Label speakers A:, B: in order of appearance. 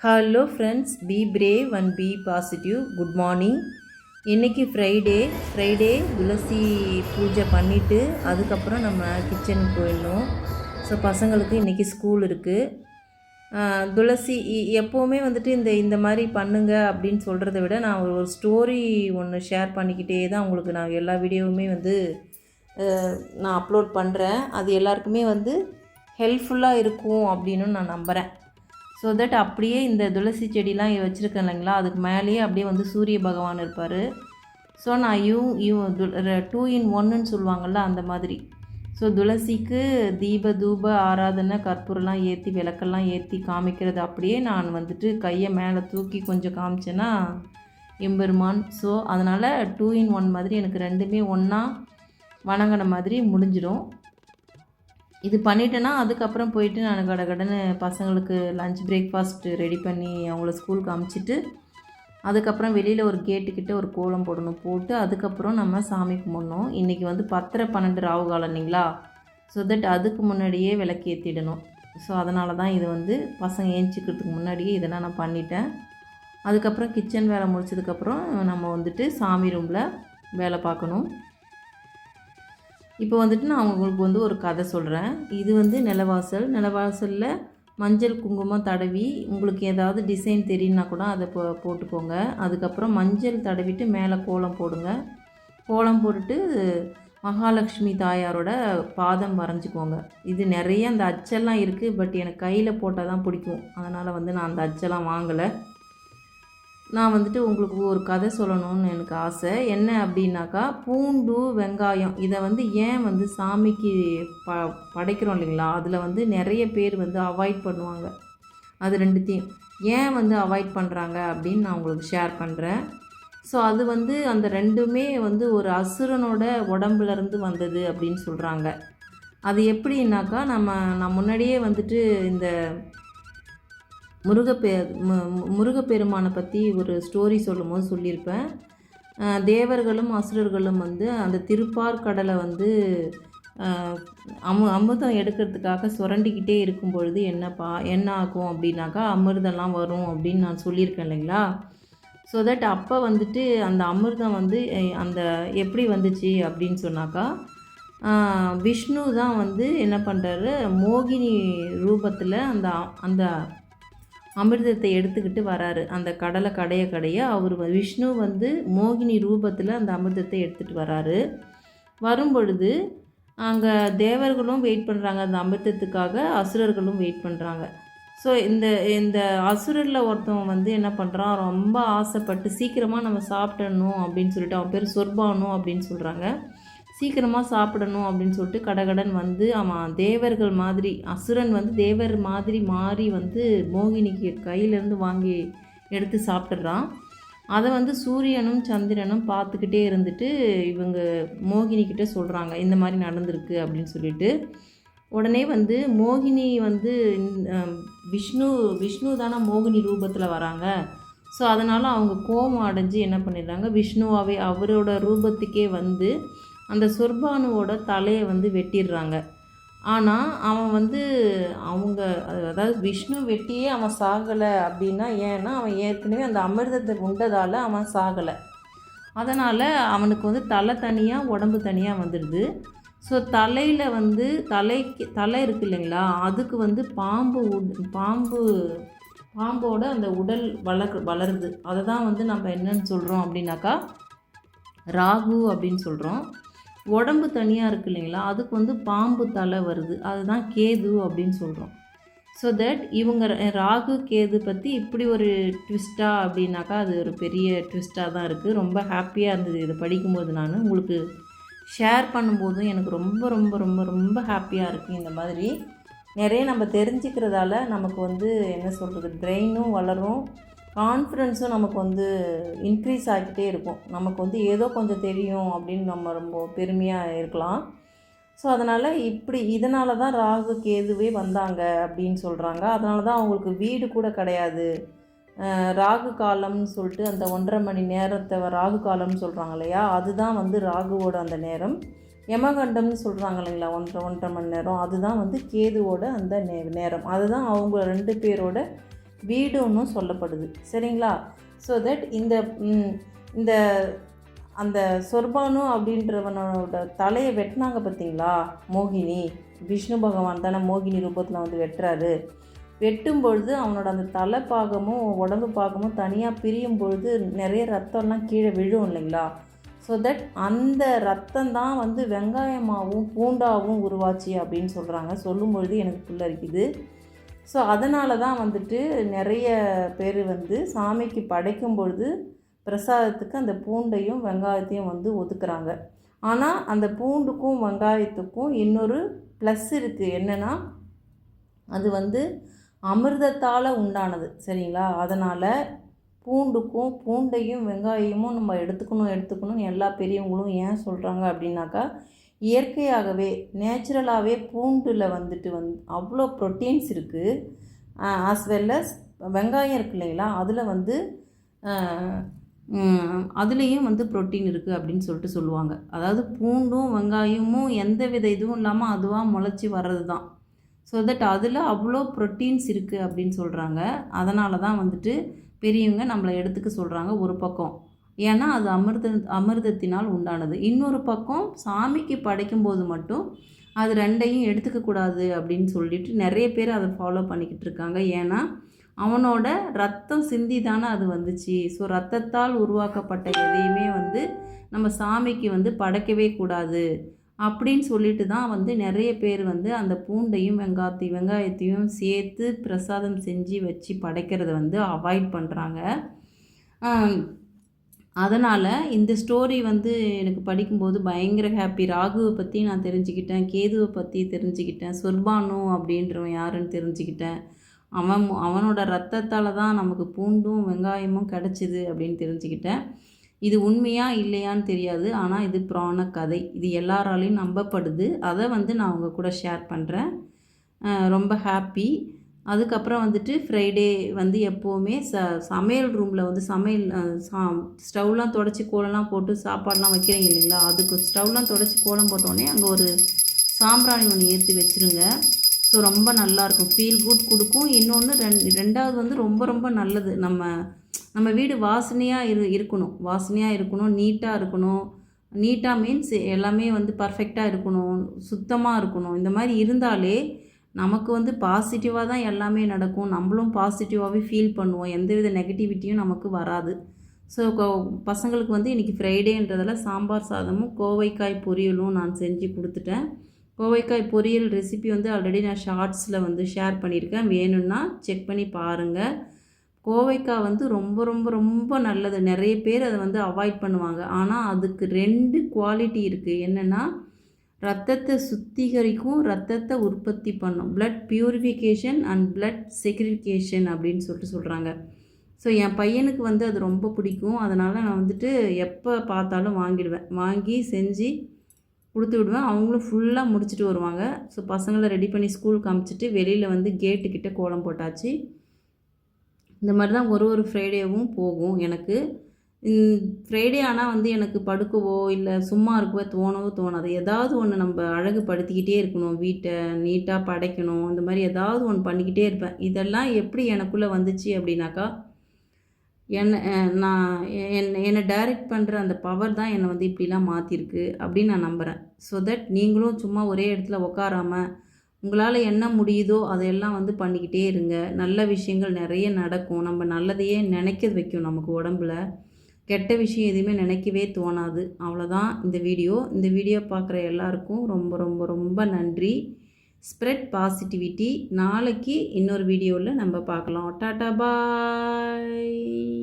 A: Hello friends be brave and be positive good morning இன்றைக்கி Friday Friday துளசி பூஜை பண்ணிவிட்டு அதுக்கப்புறம் நம்ம கிச்சனுக்கு போயிடணும். ஸோ பசங்களுக்கு இன்றைக்கி ஸ்கூல் இருக்குது துளசி இ- எப்போவுமே வந்துட்டு இந்த இந்த மாதிரி பண்ணுங்க அப்படின்னு சொல்கிறத விட நான் ஒரு ஸ்டோரி ஒன்று ஷேர் பண்ணிக்கிட்டே தான் உங்களுக்கு நான் எல்லா வீடியோவுமே வந்து நான் அப்லோட் பண்ணுறேன் அது எல்லாருக்குமே வந்து ஹெல்ப்ஃபுல்லாக இருக்கும் அப்படின்னு நான் நம்புகிறேன் ஸோ தட் அப்படியே இந்த துளசி செடிலாம் வச்சுருக்கேன் இல்லைங்களா? அதுக்கு மேலேயே அப்படியே வந்து சூரிய பகவான் இருப்பார். ஸோ நான் யூ யூ டூ இன் ஒன்னுன்னு சொல்லுவாங்கள்ல அந்த மாதிரி. ஸோ துளசிக்கு தீப தூப ஆராதனை கற்பூரம்லாம் ஏற்றி விளக்கெல்லாம் ஏற்றி காமிக்கிறது அப்படியே நான் வந்துட்டு கையை மேலே தூக்கி கொஞ்சம் காமிச்சேன்னா எம்பெருமான். ஸோ அதனால் டூ இன் ஒன் மாதிரி எனக்கு ரெண்டுமே ஒன்றா வணங்கின மாதிரி முடிஞ்சிடும். இது பண்ணிட்டேன்னா அதுக்கப்புறம் போயிட்டு நான் கட கடன்னு பசங்களுக்கு லஞ்ச் பிரேக்ஃபாஸ்ட் ரெடி பண்ணி அவங்கள ஸ்கூலுக்கு அமுச்சிட்டு அதுக்கப்புறம் வெளியில் ஒரு கேட்டுக்கிட்ட ஒரு கோலம் போடணும் போட்டு அதுக்கப்புறம் நம்ம சாமி கும்பிடணும். இன்றைக்கி வந்து பத்தரை பன்னெண்டு ராவு காலம் இல்லைங்களா? ஸோ தட் அதுக்கு முன்னாடியே விளக்கு ஏற்றிடணும் ஸோ அதனால தான் இது வந்து பசங்க ஏஞ்சிக்கிறதுக்கு முன்னாடியே இதெல்லாம் நான் பண்ணிட்டேன். அதுக்கப்புறம் கிச்சன் வேலை முடிச்சதுக்கப்புறம் நம்ம வந்துட்டு சாமி ரூமில் வேலை பார்க்கணும். இப்போ வந்துட்டு நான் உங்களுக்கு வந்து ஒரு கதை சொல்கிறேன் இது வந்து நிலவாசல். நிலவாசலில் மஞ்சள் குங்குமம் தடவி உங்களுக்கு ஏதாவது டிசைன் தெரியும்னா கூட அதை போ போட்டுக்கோங்க. அதுக்கப்புறம் மஞ்சள் தடவிட்டு மேலே கோலம் போடுங்க. கோலம் போட்டுட்டு மகாலட்சுமி தாயாரோட பாதம் வரைஞ்சிக்கோங்க. இது நிறைய அந்த அச்செல்லாம் இருக்குது பட் எனக்கு கையில் போட்டால் தான் பிடிக்கும். அதனால் வந்து நான் அந்த அச்செல்லாம் வாங்கலை. நான் வந்துட்டு உங்களுக்கு ஒரு கதை சொல்லணும்னு எனக்கு ஆசை. என்ன அப்படின்னாக்கா பூண்டு வெங்காயம். இதை வந்து ஏன் வந்து சாமிக்கு ப படைக்கிறோம் இல்லைங்களா? அதில் வந்து நிறைய பேர் வந்து அவாய்ட் பண்ணுவாங்க. அது ரெண்டுத்தையும். ஏன் வந்து அவாய்ட் பண்ணுறாங்க அப்படின்னு நான் உங்களுக்கு ஷேர் பண்ணுறேன் ஸோ அது வந்து அந்த ரெண்டுமே வந்து ஒரு அசுரனோட உடம்புலேருந்து வந்தது அப்படின்னு சொல்கிறாங்க அது எப்படின்னாக்கா நம்ம நான் முன்னாடியே வந்துட்டு இந்த முருகப்பெ மு- முருகப்பெருமானை பற்றி ஒரு ஸ்டோரி சொல்லும்போது சொல்லியிருப்பேன். தேவர்களும் அசுரர்களும் வந்து அந்த திருப்பார்கடலை வந்து அமு அமிர்தம் எடுக்கிறதுக்காக சுரண்டிக்கிட்டே இருக்கும் பொழுது என்னப்பா என்ன ஆகும் அப்படின்னாக்கா அமிர்தம்லாம் வரும் அப்படின்னு நான் சொல்லியிருக்கேன் இல்லைங்களா? ஸோ தட் அப்போ வந்துட்டு அந்த அமிர்தம் வந்து அந்த எப்படி வந்துச்சு அப்படின்னு சொன்னாக்கா விஷ்ணு தான் வந்து என்ன பண்ணுறாரு மோகினி ரூபத்தில் அந்த அந்த அமிர்தத்தை எடுத்துக்கிட்டு வராரு. அந்த கடலை கடைய கடைய அவர் விஷ்ணு வந்து மோகினி ரூபத்தில் அந்த அமிர்தத்தை எடுத்துகிட்டு வராரு. வரும்பொழுது அங்கே தேவர்களும் வெயிட் பண்ணுறாங்க அந்த அமிர்தத்துக்காக அசுரர்களும் வெயிட் பண்ணுறாங்க ஸோ இந்த இந்த அசுரரில் ஒருத்தவன் வந்து என்ன பண்ணுறான் ரொம்ப ஆசைப்பட்டு சீக்கிரமாக நம்ம சாப்பிடணும் அப்படின்னு சொல்லிட்டு அவன் பேர் சொர்பானு அப்படின்னு சொல்கிறாங்க சீக்கிரமாக சாப்பிடணும் அப்படின்னு சொல்லிட்டு கடகடன் வந்து அவன் தேவர்கள் மாதிரி அசுரன் வந்து தேவர் மாதிரி மாறி வந்து மோகினிக்கு கையிலேருந்து வாங்கி எடுத்து சாப்பிட்றான். அதை வந்து சூரியனும் சந்திரனும் பார்த்துக்கிட்டே இருந்துட்டு இவங்க மோகினிக்கிட்ட சொல்கிறாங்க இந்த மாதிரி நடந்திருக்கு அப்படின்னு சொல்லிட்டு. உடனே வந்து மோகினி வந்து விஷ்ணு விஷ்ணு தானே மோகினி ரூபத்தில் வராங்க. ஸோ அதனால் அவங்க கோபம் அடைஞ்சு என்ன பண்ணிடுறாங்க விஷ்ணுவாகவே அவரோட ரூபத்துக்கே வந்து அந்த சொர்பானுவோட தலையை வந்து வெட்டிடுறாங்க. ஆனால் அவன் வந்து அவங்க அதாவது விஷ்ணு வெட்டியே அவன் சாகலை அப்படின்னா ஏன்னா அவன் ஏற்கனவே அந்த அமிர்தத்தை உண்டதால் அவன் சாகலை. அதனால் அவனுக்கு வந்து தலை தனியாக உடம்பு தனியாக வந்துடுது. ஸோ தலையில் வந்து தலைக்கு தலை இருக்கு இல்லைங்களா? அதுக்கு வந்து பாம்பு பாம்பு பாம்போட அந்த உடல் வளர் வளருது. அதை தான் வந்து நம்ம என்னன்னு சொல்கிறோம் அப்படின்னாக்கா ராகு அப்படின்னு சொல்கிறோம் உடம்பு தனியாக இருக்கு இல்லைங்களா? அதுக்கு வந்து பாம்பு தலை வருது. அதுதான் கேது அப்படின்னு சொல்கிறோம் ஸோ தட் இவங்க ராகு கேது பற்றி இப்படி ஒரு ட்விஸ்ட்டாக அப்படின்னாக்கா அது ஒரு பெரிய ட்விஸ்ட்டாக தான் இருக்குது ரொம்ப ஹாப்பியாக இருந்தது. இதை படிக்கும்போது நான் உங்களுக்கு ஷேர் பண்ணும்போதும் எனக்கு ரொம்ப ரொம்ப ரொம்ப ரொம்ப ஹாப்பியாக இருக்குது இந்த மாதிரி. நிறைய நம்ம தெரிஞ்சுக்கிறதால நமக்கு வந்து என்ன சொல்கிறது பிரெயினும் வளரும். கான்ஃபிடென்ஸும் நமக்கு வந்து இன்க்ரீஸ் ஆகிக்கிட்டே இருக்கும். நமக்கு வந்து ஏதோ கொஞ்சம் தெரியும் அப்படின்னு நம்ம ரொம்ப பெருமையாக இருக்கலாம். ஸோ அதனால் இப்படி இதனால தான் ராகு கேதுவே வந்தாங்க அப்படின்னு சொல்கிறாங்க அதனால தான் அவங்களுக்கு வீடு கூட கிடையாது. ராகு காலம்னு சொல்லிட்டு அந்த ஒன்றரை மணி நேரத்தை ராகு காலம்னு சொல்கிறாங்க இல்லையா? அதுதான் வந்து ராகுவோட அந்த நேரம். யமகண்டம்னு சொல்கிறாங்க இல்லைங்களா? ஒன்றரை ஒன்றரை மணி நேரம். அதுதான் வந்து கேதுவோட அந்த நே நேரம். அதுதான் அவங்க ரெண்டு பேரோட வீடுன்னு சொல்லப்படுது. சரிங்களா? ஸோ தட் இந்த இந்த அந்த சொர்பானு அப்படின்றவனோட தலையை வெட்டினாங்க பார்த்தீங்களா? மோகினி. விஷ்ணு பகவான் தானே மோகினி ரூபத்தில் வந்து வெட்டுறாரு. வெட்டும் பொழுது அவனோட அந்த தலை பாகமும் உடம்பு பாகமும் தனியாக பிரியும் பொழுது நிறைய ரத்தம்லாம் கீழே விழும் இல்லைங்களா? ஸோ தட் அந்த ரத்தம் தான் வந்து வெங்காயமாகவும் பூண்டாவும் உருவாச்சு அப்படின்னு சொல்கிறாங்க சொல்லும் பொழுது எனக்கு புல்லரிக்குது. ஸோ அதனால தான் வந்துட்டு நிறைய பேர் வந்து சாமிக்கு படைக்கும் பொழுது பிரசாதத்துக்கு அந்த பூண்டையும் வெங்காயத்தையும் வந்து ஒதுக்குறாங்க. ஆனால் அந்த பூண்டுக்கும் வெங்காயத்துக்கும் இன்னொரு ப்ளஸ் இருக்குது என்னென்னா அது வந்து அமிர்தத்தால் உண்டானது. சரிங்களா? அதனால் பூண்டுக்கும் பூண்டையும் வெங்காயமும் நம்ம எடுத்துக்கணும் எடுத்துக்கணும்னு எல்லா பெரியவங்களும் ஏன் சொல்கிறாங்க அப்படின்னாக்கா இயற்கையாகவே நேச்சுரலாகவே பூண்டில் வந்துட்டு வந் அவ்வளோ ப்ரோட்டீன்ஸ் இருக்குது ஆஸ் வெல் அஸ் வெங்காயம் இருக்கு இல்லைங்களா? அதில் வந்து அதுலேயும் வந்து ப்ரோட்டீன் இருக்குது அப்படின்னு சொல்லிட்டு சொல்லுவாங்க. அதாவது பூண்டும் வெங்காயமும் எந்த வித இதுவும் இல்லாமல் அதுவாக முளைச்சி வர்றது தான் ஸோ தட் அதில் அவ்வளோ ப்ரோட்டீன்ஸ் இருக்குது அப்படின்னு சொல்கிறாங்க அதனால தான் வந்துட்டு பெரியவங்க நம்மளை எடுத்துக்க சொல்கிறாங்க ஒரு பக்கம். ஏன்னா அது அமிர்த அமிர்தத்தினால் உண்டானது. இன்னொரு பக்கம் சாமிக்கு படைக்கும்போது மட்டும் அது ரெண்டையும் எடுத்துக்கக்கூடாது அப்படின்னு சொல்லிட்டு நிறைய பேர் அதை ஃபாலோ பண்ணிக்கிட்டு இருக்காங்க. ஏன்னா அவனோட ரத்தம் சிந்தி தானே அது வந்துச்சு. ஸோ ரத்தத்தால் உருவாக்கப்பட்ட எதையுமே வந்து நம்ம சாமிக்கு வந்து படைக்கவே கூடாது அப்படின்னு சொல்லிட்டு தான் வந்து நிறைய பேர் வந்து அந்த பூண்டையும் வெங்காயத்தையும் வெங்காயத்தையும் சேர்த்து பிரசாதம் செஞ்சு வச்சு படைக்கிறத வந்து அவாய்ட் பண்ணுறாங்க அதனால் இந்த ஸ்டோரி வந்து எனக்கு படிக்கும்போது பயங்கர ஹாப்பி ராகுவை பற்றி நான் தெரிஞ்சுக்கிட்டேன் கேதுவை பற்றி தெரிஞ்சுக்கிட்டேன் சொர்பானு அப்படின்றவன் யாருன்னு தெரிஞ்சுக்கிட்டேன். அவன் அவனோட ரத்தத்தால் தான் நமக்கு பூண்டும் வெங்காயமும் கிடச்சிது அப்படின்னு தெரிஞ்சுக்கிட்டேன். இது உண்மையா இல்லையான்னு தெரியாது ஆனால் இது புராண கதை. இது எல்லாராலையும் நம்பப்படுது. அதை வந்து நான் அவங்க கூட ஷேர் பண்ணுறேன் ரொம்ப ஹாப்பி அதுக்கப்புறம் வந்துட்டு ஃப்ரைடே வந்து எப்போவுமே ச சமையல் ரூமில் வந்து சமையல் சா ஸ்டவ்லாம் தொடச்சி கோலம்லாம் போட்டு சாப்பாடெலாம் வைக்கிறீங்க இல்லைங்களா? அதுக்கு ஸ்டவ்லாம் தொடச்சி கோலம் போட்டோடனே அங்கே ஒரு சாம்பிராணி ஒன்று ஏற்றி வச்சுருங்க. ஸோ ரொம்ப நல்லாயிருக்கும் ஃபீல் குட் கொடுக்கும். இன்னொன்று ரெண் ரெண்டாவது வந்து ரொம்ப ரொம்ப நல்லது. நம்ம நம்ம வீடு வாசனையாக இரு இருக்கணும். வாசனையாக இருக்கணும். நீட்டாக இருக்கணும். நீட்டாக மீன்ஸ் எல்லாமே வந்து பர்ஃபெக்டாக இருக்கணும். சுத்தமாக இருக்கணும். இந்த மாதிரி இருந்தாலே நமக்கு வந்து பாசிட்டிவாக தான் எல்லாமே நடக்கும். நம்மளும் பாசிட்டிவாகவே ஃபீல் பண்ணுவோம். எந்தவித நெகட்டிவிட்டியும் நமக்கு வராது. ஸோ பசங்களுக்கு வந்து இன்றைக்கி ஃப்ரைடேன்றதில் சாம்பார் சாதமும் கோவைக்காய் பொரியலும் நான் செஞ்சு கொடுத்துட்டேன். கோவைக்காய் பொரியல் ரெசிபி வந்து ஆல்ரெடி நான் ஷார்ட்ஸில் வந்து ஷேர் பண்ணியிருக்கேன். வேணும்னா செக் பண்ணி பாருங்கள் கோவைக்காய் வந்து ரொம்ப ரொம்ப ரொம்ப நல்லது. நிறைய பேர் அதை வந்து அவாய்ட் பண்ணுவாங்க. ஆனால் அதுக்கு ரெண்டு குவாலிட்டி இருக்குது என்னென்னா ரத்தத்தை சுத்திகரிக்கும் ரத்தத்தை உற்பத்தி பண்ணும். Blood purification and blood sacrification அப்படின்னு சொல்லிட்டு சொல்கிறாங்க ஸோ என் பையனுக்கு வந்து அது ரொம்ப பிடிக்கும். அதனால் நான் வந்துட்டு எப்போ பார்த்தாலும் வாங்கிடுவேன். வாங்கி செஞ்சு கொடுத்து விடுவேன். அவங்களும் ஃபுல்லாக முடிச்சுட்டு வருவாங்க. ஸோ பசங்களை ரெடி பண்ணி ஸ்கூலுக்கு அமுச்சிட்டு வெளியில் வந்து கேட்டுக்கிட்ட கோலம் போட்டாச்சு. இந்த மாதிரி தான் ஒரு ஒரு ஃப்ரைடேவும் போகும் எனக்கு. ஃப்ரைடே ஆனால் வந்து எனக்கு படுக்கவோ இல்லை சும்மா இருக்கவோ தோணவோ தோணாது. ஏதாவது ஒன்று நம்ம அழகுபடுத்திக்கிட்டே இருக்கணும். வீட்டை நீட்டாக படைக்கணும். இந்த மாதிரி ஏதாவது ஒன்று பண்ணிக்கிட்டே இருப்பேன். இதெல்லாம் எப்படி எனக்குள்ளே வந்துச்சு அப்படின்னாக்கா என்னை நான் என்னை என்னை டைரக்ட் பண்ணுற அந்த பவர் தான் என்னை வந்து இப்படிலாம் மாற்றிருக்கு அப்படின்னு நான் நம்புகிறேன் ஸோ தட் நீங்களும் சும்மா ஒரே இடத்துல உட்காராமல் உங்களால் என்ன முடியுதோ அதையெல்லாம் வந்து பண்ணிக்கிட்டே இருங்க. நல்ல விஷயங்கள் நிறைய நடக்கும். நம்ம நல்லதையே நினைக்க வைக்கும் நமக்கு உடம்புல. கெட்ட விஷயம் எதுவுமே நினைக்கவே தோணாது. அவ்வளோதான் இந்த வீடியோ. இந்த வீடியோ பார்க்குற எல்லாருக்கும் ரொம்ப ரொம்ப ரொம்ப நன்றி. ஸ்ப்ரெட் பாசிட்டிவிட்டி நாளைக்கு இன்னொரு வீடியோவில் நம்ம பார்க்கலாம். Tata bye.